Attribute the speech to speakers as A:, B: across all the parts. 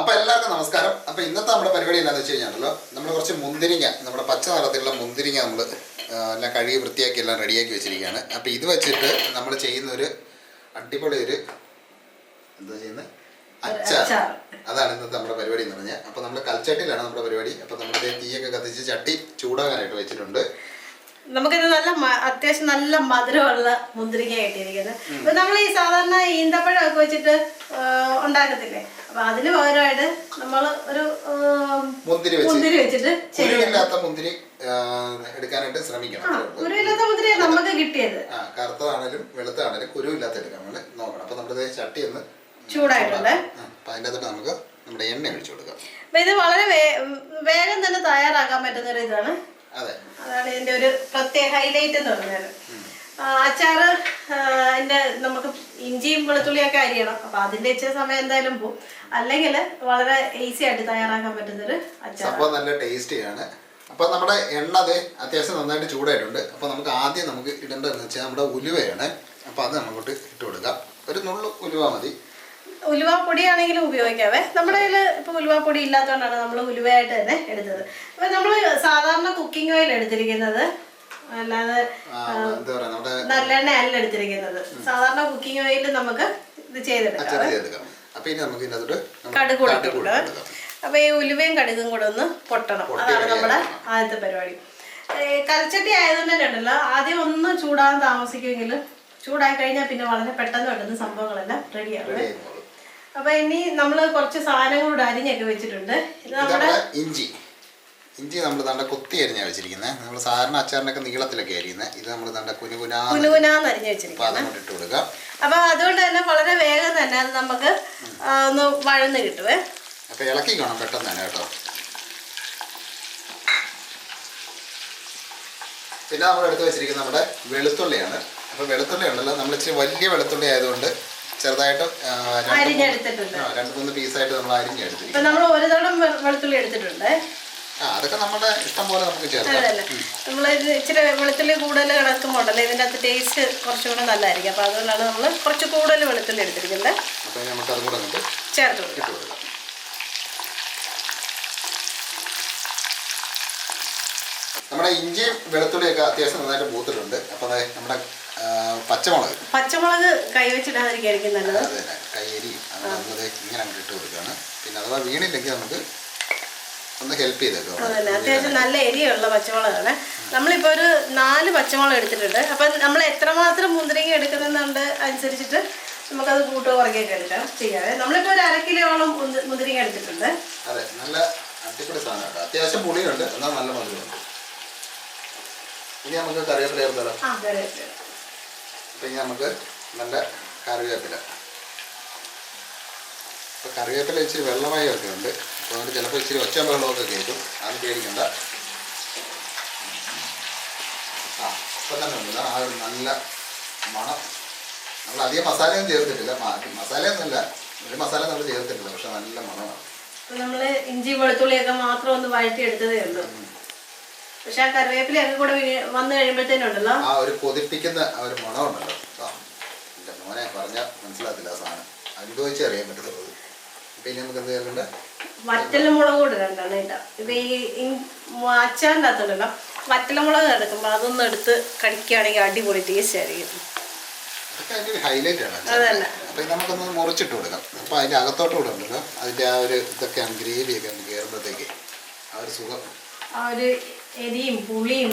A: അപ്പൊ എല്ലാവർക്കും നമസ്കാരം. അപ്പൊ ഇന്നത്തെ നമ്മുടെ പരിപാടി എന്താണെന്ന് വെച്ച് കഴിഞ്ഞാണല്ലോ നമ്മൾ കുറച്ച് മുന്തിരിങ്ങ നമ്മുടെ പച്ച നിറത്തിലുള്ള മുന്തിരിങ്ങ നമ്മൾ എല്ലാം കഴുകി വൃത്തിയാക്കി എല്ലാം റെഡിയാക്കി വെച്ചിരിക്കുകയാണ്. അപ്പൊ ഇത് വെച്ചിട്ട് നമ്മൾ ചെയ്യുന്ന ഒരു അടിപൊളി ഒരു എന്താ ചെയ്യുന്നത് അച്ചാർ. അതാണ് ഇന്നത്തെ നമ്മുടെ പരിപാടി എന്ന് പറഞ്ഞാൽ. അപ്പൊ നമ്മൾ കൽച്ചട്ടിയിലാണ് നമ്മുടെ പരിപാടി. അപ്പൊ നമ്മുടെ തീയൊക്കെ കത്തിച്ച് ചട്ടി ചൂടാകാനായിട്ട് വെച്ചിട്ടുണ്ട്.
B: നമുക്കിത് നല്ല അത്യാവശ്യം നല്ല മധുരമുള്ള മുന്തിരിങ്ങ കിട്ടിയിരിക്കുന്നത്. നമ്മൾ ഈ സാധാരണ ഈന്തപ്പഴം ഒക്കെ വെച്ചിട്ട് ഉണ്ടാക്കത്തില്ലേ? അപ്പൊ അതിന് പകരമായിട്ട് നമ്മൾ ഒരു
A: മുന്തിരി
B: മുന്തിരി വെച്ചിട്ട്
A: കുരുവില്ലാത്ത മുന്തിരി എടുക്കാനായിട്ട് ശ്രമിക്കണം.
B: കുരുവില്ലാത്ത മുന്തിരി നമുക്ക് കിട്ടിയത്.
A: ആ കറുത്തതാണേലും വെളുത്തതാണേലും കുരുവില്ലാത്ത എടുക്കാൻ നമ്മൾ നോക്കണം. അപ്പൊ നമ്മുടെ ചട്ടി ഒന്ന്
B: ചൂടായിട്ടുണ്ട്.
A: ആ, അപ്പൊ അതിന്റെ അകത്തോട്ട് നമുക്ക് നമ്മുടെ എണ്ണ ഒഴിച്ചു കൊടുക്കാം.
B: അപ്പൊ ഇത് വളരെ വേഗം തന്നെ തയ്യാറാക്കാൻ പറ്റുന്ന ഒരു ഇതാണ്.
A: അതെ.
B: അതാണ് ഇതിന്റെ ഒരു പ്രത്യേക ഹൈലൈറ്റ് എന്ന് പറഞ്ഞാൽ അച്ചാറ് അതിന്റെ നമുക്ക് ഇഞ്ചിയും വെളുത്തുള്ളിയൊക്കെ അരിയണം. അപ്പൊ അതിന്റെ ഇച്ചിരി സമയം എന്തായാലും പോകും അല്ലെങ്കിൽ വളരെ ഈസി ആയിട്ട് തയ്യാറാക്കാൻ പറ്റുന്നൊരു അച്ചാർ
A: സംഭവം നല്ല ടേസ്റ്റിയാണ് അപ്പൊ നമ്മുടെ എണ്ണ അതെ അത്യാവശ്യം നന്നായിട്ട് ചൂടായിട്ടുണ്ട്. അപ്പൊ നമുക്ക് ആദ്യം നമുക്ക് ഇടേണ്ടതെന്ന് വെച്ചാൽ നമ്മുടെ ഉലുവയാണ്. അപ്പൊ അത് നമ്മളോട്ട് ഇട്ട് കൊടുക്കാം. ഒരു നുള്ളു ഉലുവ മതി.
B: ഉലുവ പൊടിയാണെങ്കിലും ഉപയോഗിക്കാവേ. നമ്മുടെ കയ്യിൽ ഇപ്പൊ ഉലുവ പൊടി ഇല്ലാത്തതുകൊണ്ടാണ് നമ്മൾ ഉലുവയായിട്ട് തന്നെ എടുത്തത്. അപ്പൊ നമ്മൾ സാധാരണ കുക്കിംഗ് ഓയിൽ എടുത്തിരിക്കുന്നത് അല്ലാതെ
A: എന്താ പറയാ നമ്മുടെ
B: നല്ലെണ്ണ അല്ല എടുത്തിരിക്കുന്നത്. സാധാരണ കുക്കിംഗ് ഓയിൽ നമുക്ക് ഇത് ചെയ്തെടുക്കാം.
A: അപ്പൊ ഇനി നമുക്ക് ഇതിനകത്തോട്ട്
B: കടുക് കൊടുത്തിട്ടുണ്ട്. അപ്പൊ ഈ ഉലുവയും കടുകും കൂടെ ഒന്ന് പൊട്ടണം.
A: പൊട്ടി
B: അതാണ് നമ്മുടെ ആദ്യത്തെ പരിപാടി. കലച്ചട്ടി കൽച്ചട്ടി ആയതുകൊണ്ട് തന്നെ ഉണ്ടല്ലോ ആദ്യം ഒന്ന് ചൂടാൻ താമസിക്കുമെങ്കിൽ ചൂടായി കഴിഞ്ഞാൽ പിന്നെ വളരെ പെട്ടെന്ന് പെട്ടെന്ന് സംഭവങ്ങളെല്ലാം
A: റെഡിയാണ്
B: അപ്പൊ ഇനി നമ്മൾ കുറച്ച് സാധനങ്ങളോട് അരിഞ്ഞൊക്കെ വെച്ചിട്ടുണ്ട്. ഇത് നമ്മുടെ
A: ഇഞ്ചി. ഇഞ്ചി നമ്മൾ തണ്ട കൊത്തി അരിഞ്ഞാണ് വെച്ചിരിക്കുന്നത് നമ്മൾ സാധാരണ അച്ചാറിനൊക്കെ നീളത്തിലൊക്കെ അരിയുന്നത് ഇത് നമ്മൾ തണ്ട കുനുകുനാ
B: കുനുകുനാന്ന് അരിഞ്ഞ് വെച്ചിരിക്കുന്നത്
A: ഇട്ട് കൊടുക്കാം.
B: അപ്പൊ അതുകൊണ്ട് തന്നെ വളരെ വേഗം തന്നെ അത് നമുക്ക് ഒന്ന് വഴന്ന് കിട്ടുവേ.
A: അപ്പൊ ഇളക്കിക്കണം പെട്ടെന്ന് തന്നെ കേട്ടോ. പിന്നെ നമ്മൾ എടുത്ത് വെച്ചിരിക്കുന്നത് നമ്മുടെ വെളുത്തുള്ളിയാണ്. അപ്പൊ വെളുത്തുള്ളി ഉണ്ടല്ലോ. നമ്മൾ ഇച്ചിരി വലിയ വെളുത്തുള്ളി ആയതുകൊണ്ട് ചെറുതായിട്ട്
B: അരിഞ്ഞെടുത്തിട്ടുണ്ട്
A: രണ്ട് മൂന്ന് പീസായിട്ട് നമ്മൾ അരിഞ്ഞെടുത്തിട്ടുണ്ട്
B: നമ്മൾ ഒരു തവണ വെളുത്തുള്ളി എടുത്തിട്ടുണ്ട്.
A: അതൊക്കെ നമ്മുടെ ഇഷ്ടം പോലെ നമുക്ക് ചേർക്കാം.
B: നമ്മൾ ഇത് ഇച്ചിരി വെളുത്തുള്ളി കൂടുതൽ കിടക്കുമ്പോണ്ടല്ലോ ഇതിന്റെ അകത്ത് ടേസ്റ്റ് കുറച്ചും കൂടെ നല്ലതായിരിക്കും. അപ്പോൾ അതുകൊണ്ടാണ് നമ്മൾ കുറച്ച് കൂടുതൽ വെളുത്തുള്ളി എടുത്തിരിക്കുന്നത്.
A: അപ്പൊ നമുക്ക് അതും കൂടെ
B: ചേർത്ത് കൊടുക്കാം.
A: നമ്മുടെ ഇഞ്ചിയും വെളുത്തുള്ളിയൊക്കെ അത്യാവശ്യം നന്നായിട്ട് പൂത്തിട്ടുണ്ട് അപ്പൊ നമ്മുടെ പച്ചമുളക്.
B: പച്ചമുളക് കൈവച്ചിടാതിരിക്കും നല്ലത്.
A: അത് അങ്ങനെ ഇങ്ങനെ അങ്ങോട്ട് ഇട്ട് കൊടുക്കുകയാണ്. പിന്നെ അഥവാ വീണില്ലെങ്കിൽ നമുക്ക് ഒന്ന് ഹെൽപ്പ് ചെയ്തേക്കോ
B: അതന്നെ. അത്യാവശ്യം നല്ല എരിയുള്ള പച്ചമുളകാണ്. നമ്മളിപ്പോൾ ഒരു നാല് പച്ചമുളക് എടുത്തിട്ടുണ്ട്. അപ്പം നമ്മൾ എത്രമാത്രം മുന്തിരിങ്ങ എടുക്കുന്നുണ്ട് അനുസരിച്ചിട്ട് നമുക്കത് കൂട്ടോ കുറയ്ക്കൊക്കെ എടുക്കാം. ചെയ്യാതെ നമ്മളിപ്പോൾ ഒരു അര കിലോളം മുന്തിരിങ്ങ എടുത്തിട്ടുണ്ട്.
A: അതെ. നല്ല അടിപൊളി സാധനമാണ് അത്യാവശ്യം പുളിയുണ്ട്. എന്നാൽ നല്ല മധുരമുണ്ട്. ഇനി നമുക്ക് കറിവേപ്പില ചേർത്താലോ?
B: ആ കറിവേപ്പില.
A: അപ്പം ഇനി നമുക്ക് നല്ല കറിവേപ്പില. അപ്പോൾ കറിവേപ്പില ഇച്ചിരി വെള്ളമായി ഒക്കെ ഉണ്ട് അപ്പോൾ അതുകൊണ്ട് ചിലപ്പോൾ ഇച്ചിരി ഒച്ച വെള്ളമൊക്കെ കേൾക്കും. അത് പേടിക്കണ്ട. ആ ഇപ്പം തന്നെ ഉണ്ട്. ആ ഒരു നല്ല മണം. നമ്മൾ അധികം മസാലയൊന്നും ചേർത്തിട്ടില്ല. മസാലയൊന്നുമില്ല. ഒരു മസാല നമ്മൾ ചേർത്തിട്ടില്ല. പക്ഷെ നല്ല മണമാണ്.
B: നമ്മൾ ഇഞ്ചി വെളുത്തുള്ളിയൊക്കെ മാത്രം ഒന്ന് വഴറ്റി എടുത്തതേ ഉള്ളൂ പക്ഷെ ആ കറിവേപ്പിലയൊക്കെ കൂടെ വന്നു കഴിയുമ്പോഴത്തേനുണ്ടല്ലോ?
A: ആ ഒരു കൊതിപ്പിക്കുന്ന ആ ഒരു മണമുണ്ടല്ലോ. മോനെ പറഞ്ഞാൽ മനസ്സിലാത്തില്ല ആ സാധനം. അനുഭവിച്ചേ അറിയാൻ അപ്പം ഇനി നമുക്ക് എന്ത് ചെയ്യാറുണ്ട്
B: വറ്റല മുളക് കൂടെ രണ്ടെണ്ണം ഇട്ടാം ഇപ്പൊ ഈ അച്ചാറിന്റെ അകത്തുണ്ടല്ലോ വറ്റല മുളക് എടുക്കുമ്പോൾ അതൊന്നും എടുത്ത് കടിക്കുകയാണെങ്കിൽ അടിപൊളി ടേസ്റ്റ് ആയിരിക്കും.
A: ഹൈലൈറ്റ് ആണ്. അപ്പം നമുക്കൊന്ന് മുറിച്ചിട്ട് കൊടുക്കാം. അപ്പോൾ അതിന്റെ അകത്തോട്ട് കൂടെ ഉണ്ടല്ലോ അതിന്റെ ആ ഒരു ഇതൊക്കെയാണ് ഗ്രേവി ഒക്കെ കയറുമ്പോഴത്തേക്ക് ആ ഒരു സുഖം.
B: ആ ഒരു എരിയും പുളിയും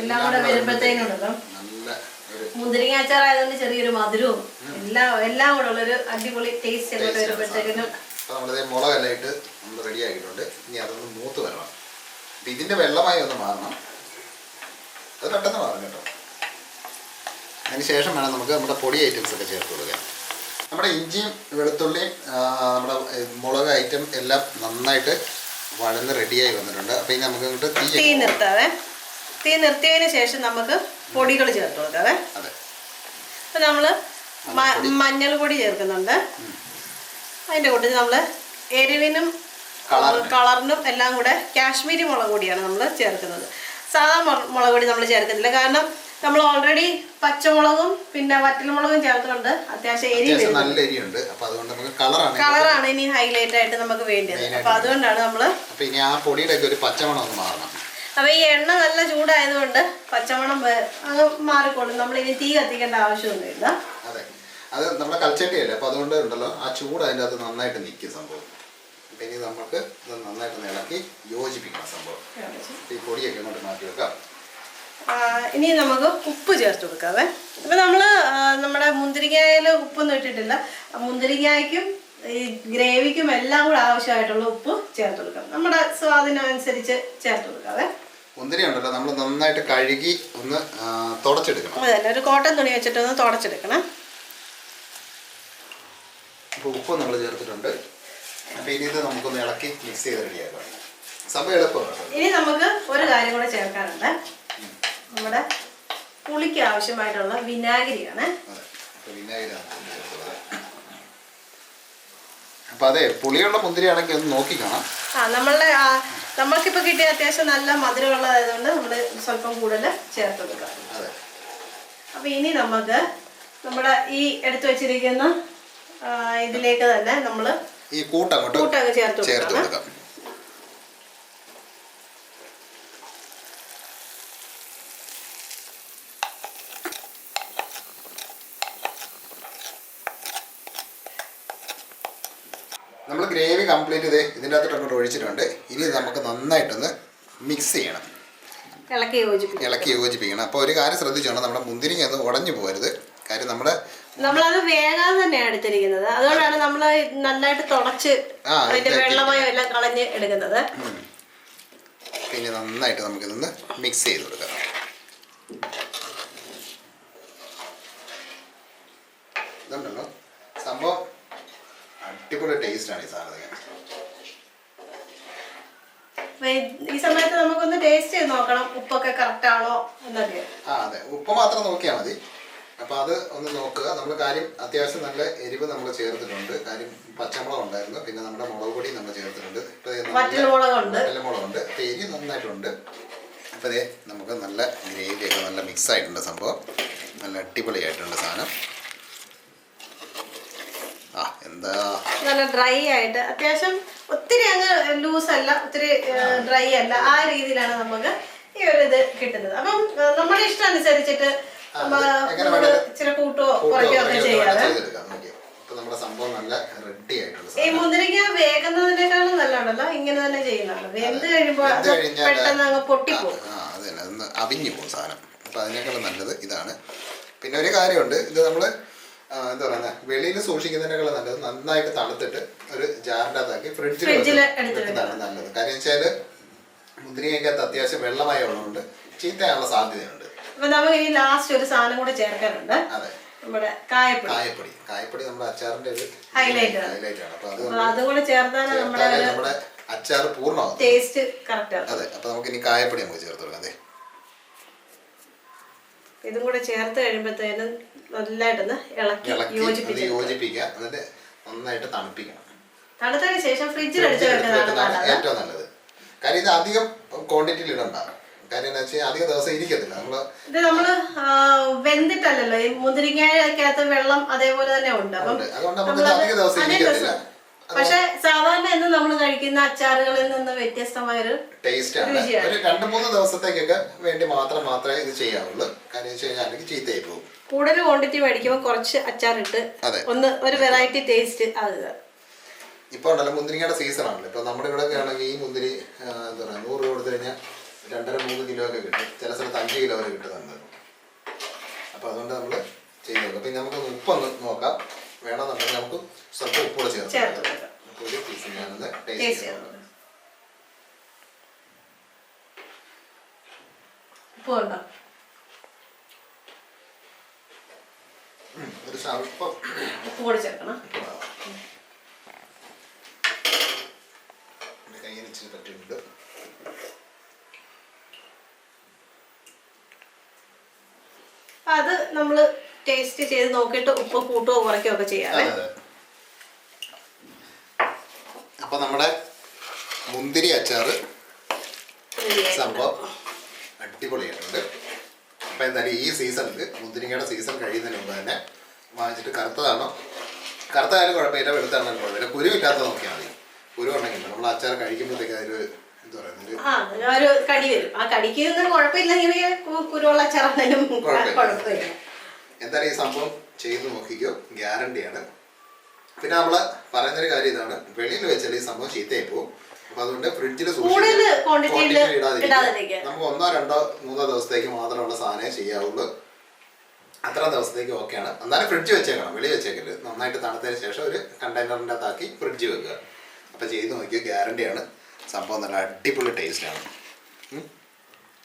B: എല്ലാം കൂടെ വരുമ്പോഴത്തേനുണ്ടല്ലോ
A: നല്ല ഒരു
B: മുന്തിരിങ്ങ അച്ചാർ ആയതുകൊണ്ട് ചെറിയൊരു മധുരവും എല്ലാം എല്ലാം കൂടെ ഉള്ളൊരു അടിപൊളി ടേസ്റ്റ് അങ്ങോട്ട് വരുമ്പോഴത്തേക്കിനും
A: അപ്പോൾ നമ്മളിത് മുളകെല്ലാം ഇട്ട് നമ്മൾ റെഡി ആക്കിയിട്ടുണ്ട്. ഇനി അതൊന്ന് മൂത്ത് വരണം. അപ്പം ഇതിന്റെ വെള്ളമായി ഒന്ന് മാറണം. അത് പെട്ടെന്ന് മാറും കേട്ടോ. അതിന് ശേഷം വേണം നമുക്ക് നമ്മുടെ പൊടി ഐറ്റംസ് ഒക്കെ ചേർത്ത് കൊടുക്കാം നമ്മുടെ ഇഞ്ചിയും വെളുത്തുള്ളിയും നമ്മുടെ മുളക് ഐറ്റം എല്ലാം നന്നായിട്ട് വഴന്ന് റെഡിയായി വന്നിട്ടുണ്ട്. അപ്പോൾ ഇനി നമുക്ക് ഇങ്ങോട്ട് തീ
B: തീ നിർത്താവേ. തീ നിർത്തിയതിന് ശേഷം നമുക്ക് പൊടികൾ ചേർത്ത് കൊടുക്കാവേ.
A: അതെ.
B: അപ്പം നമ്മൾ മഞ്ഞൾ പൊടി. ചേർക്കുന്നുണ്ട്. അതിന്റെ കൂട്ടത്തിൽ നമ്മൾ എരിവിനും
A: കളറിനും.
B: എല്ലാം കൂടെ കാശ്മീരി മുളക് പൊടിയാണ് നമ്മൾ ചേർക്കുന്നത്. സാധാ മുള- മുളക് പൊടി നമ്മൾ ചേർക്കുന്നില്ല. കാരണം നമ്മൾ ഓൾറെഡി പച്ചമുളകും പിന്നെ വറ്റൽമുളകും ചേർത്തുകൊണ്ട് അത്യാവശ്യം എരി
A: അത്യാവശ്യം
B: വരുന്നത്
A: നല്ല എരിയുണ്ട്. അപ്പൊ അതുകൊണ്ട് നമുക്ക് കളറാണ്
B: കളറാണ് ഇനി ഹൈലൈറ്റ് ആയിട്ട് നമുക്ക് വേണ്ടത്. അപ്പൊ അതുകൊണ്ടാണ് നമ്മൾ
A: അപ്പൊ ഇനി ആ പൊടിയുടെ ഒരു പച്ചമണം ഒന്ന് മാറണം.
B: അപ്പൊ ഈ എണ്ണ നല്ല ചൂടായതുകൊണ്ട് പച്ചമണം അങ്ങ് മാറിക്കോളും. നമ്മൾ ഇനി തീ കത്തിക്കേണ്ട ആവശ്യമൊന്നുമില്ല
A: അതെ നമ്മുടെ കൽച്ചട്ടിയല്ലേ അപ്പൊ അതുകൊണ്ട് ഉണ്ടല്ലോ ആ ചൂട് അതിന്റെ അത് നന്നായിട്ട് നിൽക്കും സംഭവം. അപ്പം ഇനി നമുക്ക് ഇത് നന്നായിട്ട് ഇളക്കി യോജിപ്പിക്കണം സംഭവം. ഈ പൊടിയൊക്കെ ഇങ്ങോട്ട് മാറ്റി വെക്കാം.
B: ഇനി നമുക്ക് ഉപ്പ് ചേർത്ത് കൊടുക്കാവേ. ഇപ്പൊ നമ്മൾ നമ്മുടെ മുന്തിരിങ്ങയിൽ ഉപ്പൊന്നും ഇട്ടിട്ടില്ല. മുന്തിരിങ്ങയ്ക്കും ഈ ഗ്രേവിക്കും എല്ലാം കൂടെ ആവശ്യമായിട്ടുള്ള ഉപ്പ് ചേർത്ത് കൊടുക്കാം. നമ്മുടെ സ്വാദിനനുസരിച്ച് ചേർത്ത് കൊടുക്കാവേ.
A: മുന്തിരി ഉണ്ടല്ലോ നമ്മൾ നന്നായിട്ട് കഴുകി ഒന്ന് തുടച്ചെടുക്കണം.
B: അതല്ല ഒരു കോട്ടൺ തുണി വെച്ചിട്ട് ഒന്ന് തുടച്ചെടുക്കണം.
A: അപ്പോൾ ഉപ്പ് നമ്മൾ ചേർത്തിട്ടുണ്ട്. അപ്പോൾ ഇനി ഇത് നമുക്കൊന്ന് ഇളക്കി മിക്സ് ചെയ്ത് റെഡിയാക്കാം സംഭവം എളുപ്പമാണ്.
B: ഇനി നമുക്ക് ഒരു കാര്യം കൂടെ ചേർക്കാനുണ്ട്. നമ്മുടെ പുളിക്ക് ആവശ്യമായിട്ടുള്ള വിനാഗിരിയാണ്.
A: അതെ. പുളിയുള്ള മുന്തിരിയാണെങ്കിൽ ഒന്ന് നോക്കിക്കാണാം
B: ആ നമ്മളുടെ നമ്മൾക്കിപ്പോ കിട്ടിയ അത്യാവശ്യം നല്ല മധുരമുള്ളതായതുകൊണ്ട് നമ്മൾ സ്വല്പം കൂടുതൽ ചേർത്ത് കൊടുക്കാം. അപ്പൊ ഇനി നമുക്ക് നമ്മുടെ ഈ എടുത്തു വെച്ചിരിക്കുന്ന ഇതിലേക്ക് തന്നെ നമ്മൾ
A: ഈ കൂട്ടങ്ങോട്ട്
B: കൂട്ടൊക്കെ ചേർത്ത്
A: ചേർത്ത്
B: കൊടുക്കാം.
A: നമ്മൾ ഗ്രേവി കംപ്ലീറ്റ് ചെയ്ത് ഇതിന്റെ അകത്തോട്ട് ഒഴിച്ചിട്ടുണ്ട്. ഇനി നമുക്ക് നന്നായിട്ടൊന്ന് മിക്സ് ചെയ്യണം.
B: ഇളക്കി യോജിപ്പിക്കണം
A: ഇളക്കി യോജിപ്പിക്കണം. അപ്പോൾ ഒരു കാര്യം ശ്രദ്ധിച്ചോണം. നമ്മുടെ മുന്തിരിങ്ങ ഒന്ന് ഉടഞ്ഞു പോകരുത്. കാര്യം നമ്മുടെ
B: നമ്മളത് വേഗം തന്നെയാണ് എടുത്തിരിക്കുന്നത്. അതുകൊണ്ടാണ് നമ്മൾ നന്നായിട്ട് തുടച്ച് അതിന്റെ. വെള്ളമയം എല്ലാം കളഞ്ഞ് എടുക്കുന്നത്.
A: പിന്നെ നന്നായിട്ട് നമുക്ക് ഇതൊന്ന് മിക്സ് ചെയ്ത് കൊടുക്കാം. ഇതുണ്ടല്ലോ. സംഭവം അടിപൊളി ടേസ്റ്റാണ് ഈ സാധനം.
B: ഈ- ഈ സമയത്ത് നമുക്കൊന്ന് ടേസ്റ്റ് ചെയ്ത് നോക്കണം. ഉപ്പൊക്കെ കറക്റ്റ് ആണോ എന്നൊക്കെ.
A: ആ അതെ. ഉപ്പ് മാത്രം നോക്കിയാൽ മതി. അപ്പോൾ അത് ഒന്ന് നോക്കുക. നമ്മൾ കാര്യം അത്യാവശ്യം നല്ല എരിവ് നമ്മൾ ചേർത്തിട്ടുണ്ട്. കാര്യം പച്ചമുളക് ഉണ്ടായിരുന്നു. പിന്നെ നമ്മുടെ മുളക് പൊടി നമ്മൾ ചേർത്തിട്ടുണ്ട്. ഇപ്പോൾ.
B: വറ്റൽമുളകുണ്ട്.
A: എരി നന്നായിട്ടുണ്ട്. അപ്പോൾ ഇതേ നമുക്ക് നല്ല ഗ്രേവിയൊക്കെ നല്ല മിക്സ് ആയിട്ടുണ്ട് സംഭവം. നല്ല അടിപൊളിയായിട്ടുണ്ട് സാധനം. ആ എന്താ?
B: നല്ല ഡ്രൈ ആയിട്ട് അത്യാവശ്യം ഒത്തിരി അങ്ങ് ലൂസ് അല്ല ഒത്തിരി ഡ്രൈ അല്ല. ആ രീതിയിലാണ് നമുക്ക് ഈ ഒരു ഇത് കിട്ടുന്നത്. അപ്പം നമ്മുടെ ഇഷ്ടം അനുസരിച്ചിട്ട് ഇച്ചിരി കൂട്ടോ
A: കൂട്ടോ
B: കുറയ്ക്കോ ഒക്കെ
A: കുറയ്ക്കോ
B: ചെയ്യാതെ
A: ചെയ്തെടുക്കാം. നമ്മുടെ സംഭവം നല്ല റെഡി
B: ഈ
A: സാധനം.
B: മുന്തിരിങ്ങ വേകുന്നതിനേക്കാളും നല്ലതാണല്ലോ. ഇങ്ങനെ തന്നെ ചെയ്യുന്നതാണ്. വെന്ത് കഴിയുമ്പോൾ പെട്ടെന്ന് അങ്ങ് പൊട്ടിപ്പോകും
A: ആ അത് തന്നെ അതൊന്ന് അവിഞ്ഞു പോകും സാധനം. അപ്പൊ അതിനേക്കാളും നല്ലത് ഇതാണ്. പിന്നെ ഒരു കാര്യമുണ്ട്. ഇത് നമ്മൾ എന്താ പറയുക വെളിയിൽ സൂക്ഷിക്കുന്നതിനേക്കാളും നല്ലത് നന്നായിട്ട് തണുത്തിട്ട് ഒരു ജാറിന്റെ അകത്താക്കി ഫ്രിഡ്ജിൽ വെക്കുന്നതാണ് നല്ലത്. കാര്യം വെച്ചാൽ മുന്തിരിങ്ങയ്ക്കകത്ത് അത്യാവശ്യം വെള്ളമായ ഉള്ളതുകൊണ്ട് ചീത്തയാനുള്ള സാധ്യതയുണ്ട്.
B: അപ്പൊ നമുക്ക് ഈ ലാസ്റ്റ് ഒരു സാധനം കൂടെ ചേർക്കാനുണ്ട്.
A: അതെ.
B: നമ്മുടെ കായപ്പൊടി.
A: കായപ്പൊടി. കായപ്പൊടി നമ്മുടെ അച്ചാറിന്റെ ഒരു
B: ഹൈലൈറ്റ്.
A: ഹൈലൈറ്റ് ആണ്.
B: അപ്പൊ അതും കൂടെ നമ്മുടെ
A: നമ്മുടെ അച്ചാർ
B: ടേസ്റ്റ് കറക്റ്റ്
A: അതെ. നമുക്ക് ഇനി കായപ്പൊടി നമുക്ക് ചേർത്ത് കൊടുക്കാം. അതെ.
B: ഇതും കൂടെ ചേർത്ത് കഴിയുമ്പോഴത്തേനും നല്ലതായിട്ടൊന്ന് ഇളക്കി
A: യോജിപ്പിക്കുക. എന്നിട്ട് നന്നായിട്ട് തണുപ്പിക്കണം.
B: തണുത്തതിന് ശേഷം ഫ്രിഡ്ജിൽ
A: അടിച്ചു
B: വെക്കുന്നതാണ്
A: ഏറ്റവും നല്ലത്. കാര്യം ഇത് അധികം ക്വാണ്ടിറ്റിയിൽ ഇടണ്ട. കാര്യം എന്താ വെച്ചാൽ അധികം ദിവസം ഇരിക്കത്തില്ല നമ്മൾ
B: ഇത് നമ്മൾ ആ, വെന്തിട്ടല്ലല്ലോ ഈ മുന്തിരിങ്ങയ്ക്കകത്ത് വെള്ളം അതേപോലെ തന്നെ ഉണ്ട് അപ്പം
A: ഉണ്ട്. അതുകൊണ്ട് നമുക്ക്
B: നമ്മളത്
A: അധിക ദിവസം
B: അധിക
A: ഇരിക്കത്തില്ല.
B: ദിവസം. പക്ഷെ സാധാരണ എന്ന് നമ്മൾ കഴിക്കുന്ന അച്ചാറുകളിൽ നിന്ന് വ്യത്യസ്തമായൊരു
A: ടേസ്റ്റ് ആണ്
B: രുചിയാണ്.
A: ഒരു രണ്ട് മൂന്ന് ദിവസത്തേക്കൊക്കെ വേണ്ടി മാത്രം മാത്രമേ ഇത് ചെയ്യാവുള്ളൂ കാര്യം വെച്ച് കഴിഞ്ഞാൽ അല്ലെങ്കിൽ ചീത്തയായി പോകും
B: കൂടുതൽ ക്വാണ്ടിറ്റി മേടിക്കുമ്പോൾ കുറച്ച് അച്ചാറിട്ട്
A: അതെ.
B: ഒന്ന് ഒരു വെറൈറ്റി ടേസ്റ്റ് ആകുക
A: ഇപ്പൊ ഉണ്ടല്ലോ മുന്തിരിങ്ങയുടെ സീസൺ ആണല്ലോ ഇപ്പൊ നമ്മുടെ ഇവിടെ ആണെങ്കിൽ ഈ മുന്തിരി ആ, എന്താ പറയാ നൂറ് രൂപ കൊടുത്തു കഴിഞ്ഞാൽ രണ്ടര മൂന്ന് കിലോ ഒക്കെ കിട്ടും. ചില സ്ഥലത്ത് അഞ്ച് കിലോ വരെ കിട്ടുന്നുണ്ട് അപ്പൊ അതുകൊണ്ട് നമ്മൾ ചെയ്ത് നോക്കാം പിന്നെ നമുക്ക് ഉപ്പൊന്ന് നോക്കാം. വേണമെന്നുണ്ടെങ്കിൽ നമുക്ക് സ്വല്പം ഉപ്പ് കൂടെ ചേർത്ത്
B: ചേർത്ത്
A: കൊടുക്കാം.
B: കൊടുക്കാം.
A: അപ്പൊ ഒരു പീസ് ഞാനൊന്ന്
B: ടേസ്റ്റ്
A: ടേസ്റ്റ് ചെയ്യാം.
B: ഉപ്പ് ഉണ്ടോ
A: ഉം, ഒരു സ്വല്പം
B: ഉപ്പ് കൂടെ ചേർക്കണം
A: എന്റെ കയ്യിൽ ഇച്ചിരി പറ്റിയിട്ടുണ്ട്
B: അപ്പൊ അത് നമ്മൾ ടേസ്റ്റ് ചെയ്ത് നോക്കിയിട്ട് ഉപ്പ് കൂട്ടുകയോ കുറയ്ക്കുകയോ ഒക്കെ ചെയ്യാവേ.
A: അപ്പൊ നമ്മുടെ മുന്തിരി അച്ചാറ്. സംഭവം അടിപൊളിയായിട്ടുണ്ട്. അപ്പൊ എന്തായാലും ഈ സീസണിൽ മുന്തിരിങ്ങയുടെ സീസൺ കഴിയുന്നതിന് മുമ്പ് തന്നെ വാങ്ങിച്ചിട്ട് കറുത്തതാണോ? കറുത്തായാലും കുഴപ്പമില്ല വെളുത്താണെങ്കിലും കുഴപ്പമില്ല. കുരുവില്ലാത്ത നോക്കിയാൽ മതി. കുരു ഉണ്ടെങ്കിൽ നമ്മൾ അച്ചാർ കഴിക്കുമ്പോഴത്തേക്ക് പറയുന്നത് ഒരു
B: കടി വരും. ആ കടിക്ക് കുഴപ്പമില്ലെങ്കിൽ കു- കുരുവുള്ള അച്ചാറാണേലും
A: കുഴപ്പമില്ല.
B: കുഴപ്പമില്ല.
A: എന്തായാലും ഈ സംഭവം ചെയ്തു നോക്കിക്കോ. ഗ്യാരണ്ടിയാണ് പിന്നെ നമ്മൾ പറയുന്നൊരു കാര്യം ഇതാണ്. വെളിയിൽ വെച്ചാൽ ഈ സംഭവം ചീത്തയായി പോകും അപ്പൊ അതുകൊണ്ട് ഫ്രിഡ്ജിൽ നമുക്ക് ഒന്നോ രണ്ടോ മൂന്നോ ദിവസത്തേക്ക് മാത്രമുള്ള സാധനമേ ചെയ്യാവുള്ളൂ. അത്ര ദിവസത്തേക്ക് ഓക്കെയാണ് എന്നാലും ഫ്രിഡ്ജ് വെച്ചേക്കണം. വെളി വെച്ചേക്കരുത്. നന്നായിട്ട് തണുത്തതിന് ശേഷം ഒരു കണ്ടെയ്നറിന്റെ അകത്താക്കി ഫ്രിഡ്ജ് വെക്കുക. അപ്പോൾ ചെയ്ത് നോക്കിയോ ഗ്യാരണ്ടിയാണ് സംഭവം നല്ല അടിപൊളി ടേസ്റ്റാണ്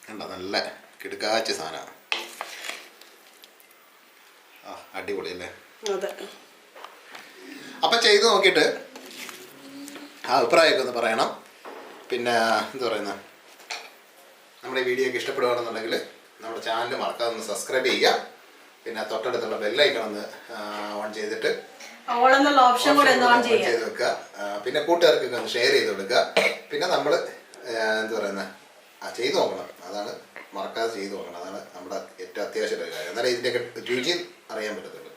A: കണ്ടോ? നല്ല കിടുക്കാച്ച സാധനമാണ് ആ അടിപൊളി അല്ലേ? അപ്പം ചെയ്ത് നോക്കിയിട്ട് ആ അഭിപ്രായമൊക്കെ ഒന്ന് പറയണം. പിന്നെ എന്താ പറയുന്നത് നമ്മുടെ വീഡിയോ ഒക്കെ ഇഷ്ടപ്പെടുകയാണെന്നുണ്ടെങ്കിൽ നമ്മുടെ ചാനൽ മറക്കാതെ ഒന്ന് സബ്സ്ക്രൈബ് ചെയ്യുക. പിന്നെ തൊട്ടടുത്തുള്ള ബെല്ലൈക്കൺ ഒന്ന് ഓൺ ചെയ്തിട്ട്
B: ഓളെന്നുള്ള ഓപ്ഷൻ കൂടെ ഒന്ന് ഓൺ
A: ചെയ്ത് വെക്കുക. പിന്നെ കൂട്ടുകാർക്കൊക്കെ ഒന്ന് ഷെയർ ചെയ്ത് കൊടുക്കുക. പിന്നെ നമ്മൾ എന്താ പറയുന്നത് ആ ചെയ്ത് നോക്കണം. അതാണ് മറക്കാതെ ചെയ്തു നോക്കണം. അതാണ് നമ്മുടെ ഏറ്റവും അത്യാവശ്യമായ കാര്യം. എന്നാലേ ഇതിന്റെയൊക്കെ രുചി അറിയാൻ പറ്റത്തുള്ളൂ.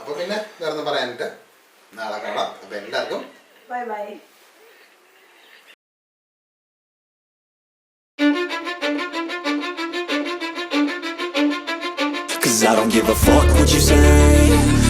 A: അപ്പോൾ പിന്നെ വേറെ പറയാനിട്ട് നാളെ കാണാം. അപ്പോൾ എല്ലാവർക്കും
B: bye bye
C: Cause I don't give a fuck what you say.